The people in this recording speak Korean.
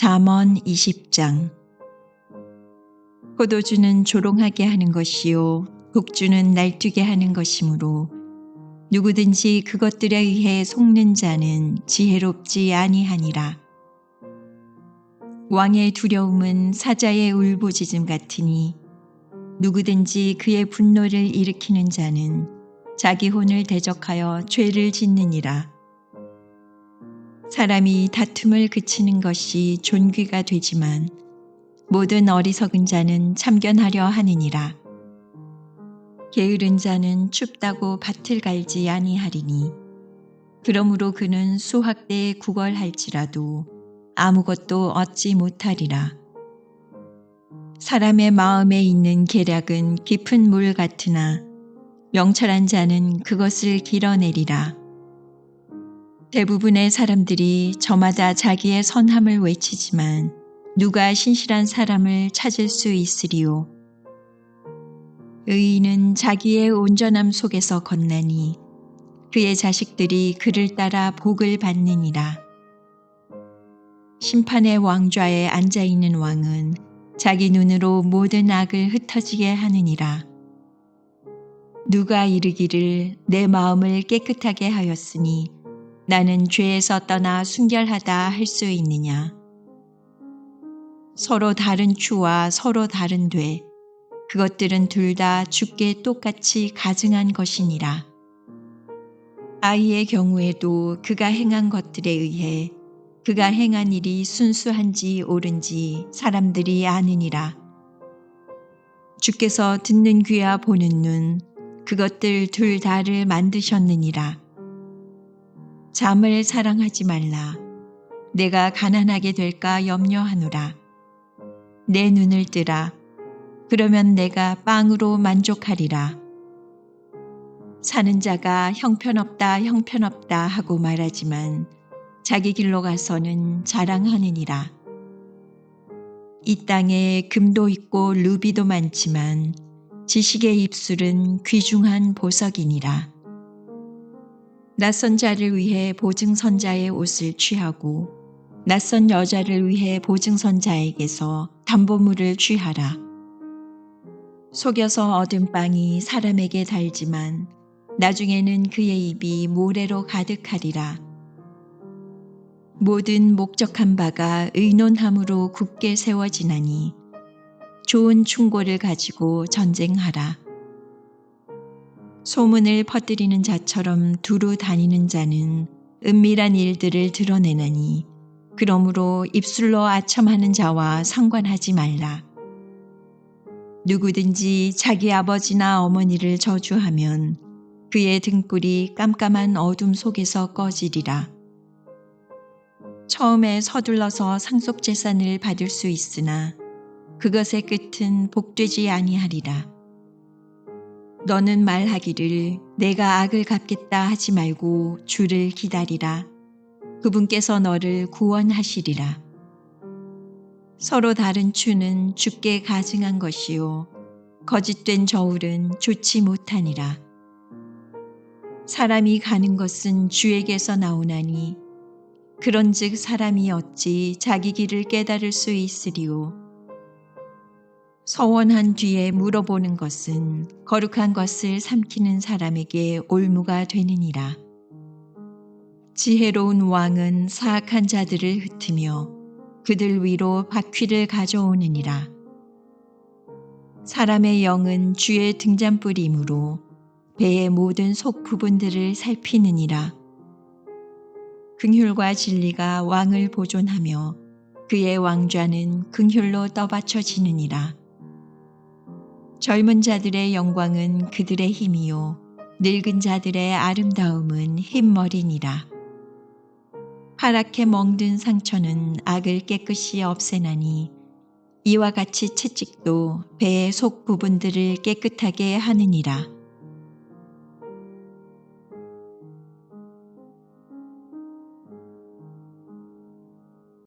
잠언 20장 포도주는 조롱하게 하는 것이요 독주는 날뛰게 하는 것이므로 누구든지 그것들에 의해 속는 자는 지혜롭지 아니하니라. 왕의 두려움은 사자의 울부짖음 같으니 누구든지 그의 분노를 일으키는 자는 자기 혼을 대적하여 죄를 짓느니라. 사람이 다툼을 그치는 것이 존귀가 되지만 모든 어리석은 자는 참견하려 하느니라. 게으른 자는 춥다고 밭을 갈지 아니하리니 그러므로 그는 수확대에 구걸할지라도 아무것도 얻지 못하리라. 사람의 마음에 있는 계략은 깊은 물 같으나 명철한 자는 그것을 길어내리라. 대부분의 사람들이 저마다 자기의 선함을 외치지만 누가 신실한 사람을 찾을 수 있으리요. 의인은 자기의 온전함 속에서 건나니 그의 자식들이 그를 따라 복을 받느니라. 심판의 왕좌에 앉아 있는 왕은 자기 눈으로 모든 악을 흩어지게 하느니라. 누가 이르기를 내 마음을 깨끗하게 하였으니 나는 죄에서 떠나 순결하다 할 수 있느냐? 서로 다른 추와 서로 다른 돼 그것들은 둘 다 죽게 똑같이 가증한 것이니라. 아이의 경우에도 그가 행한 것들에 의해 그가 행한 일이 순수한지 옳은지 사람들이 아느니라. 주께서 듣는 귀와 보는 눈, 그것들 둘 다를 만드셨느니라. 잠을 사랑하지 말라. 내가 가난하게 될까 염려하노라. 내 눈을 뜨라. 그러면 내가 빵으로 만족하리라. 사는 자가 형편없다, 형편없다 하고 말하지만 자기 길로 가서는 자랑하느니라. 이 땅에 금도 있고 루비도 많지만 지식의 입술은 귀중한 보석이니라. 낯선 자를 위해 보증선자의 옷을 취하고 낯선 여자를 위해 보증선자에게서 담보물을 취하라. 속여서 얻은 빵이 사람에게 달지만 나중에는 그의 입이 모래로 가득하리라. 모든 목적한 바가 의논함으로 굳게 세워지나니 좋은 충고를 가지고 전쟁하라. 소문을 퍼뜨리는 자처럼 두루 다니는 자는 은밀한 일들을 드러내나니 그러므로 입술로 아첨하는 자와 상관하지 말라. 누구든지 자기 아버지나 어머니를 저주하면 그의 등불이 깜깜한 어둠 속에서 꺼지리라. 처음에 서둘러서 상속 재산을 받을 수 있으나 그것의 끝은 복되지 아니하리라. 너는 말하기를 내가 악을 갚겠다 하지 말고 주를 기다리라. 그분께서 너를 구원하시리라. 서로 다른 추는 죽게 가증한 것이요. 거짓된 저울은 좋지 못하니라. 사람이 가는 것은 주에게서 나오나니 그런즉 사람이 어찌 자기 길을 깨달을 수 있으리요. 서원한 뒤에 물어보는 것은 거룩한 것을 삼키는 사람에게 올무가 되느니라. 지혜로운 왕은 사악한 자들을 흩으며 그들 위로 바퀴를 가져오느니라. 사람의 영은 주의 등잔불이므로 배의 모든 속 부분들을 살피느니라. 긍휼과 진리가 왕을 보존하며 그의 왕좌는 긍휼로 떠받쳐지느니라. 젊은 자들의 영광은 그들의 힘이요 늙은 자들의 아름다움은 흰머리니라. 파랗게 멍든 상처는 악을 깨끗이 없애나니 이와 같이 채찍도 배의 속 부분들을 깨끗하게 하느니라.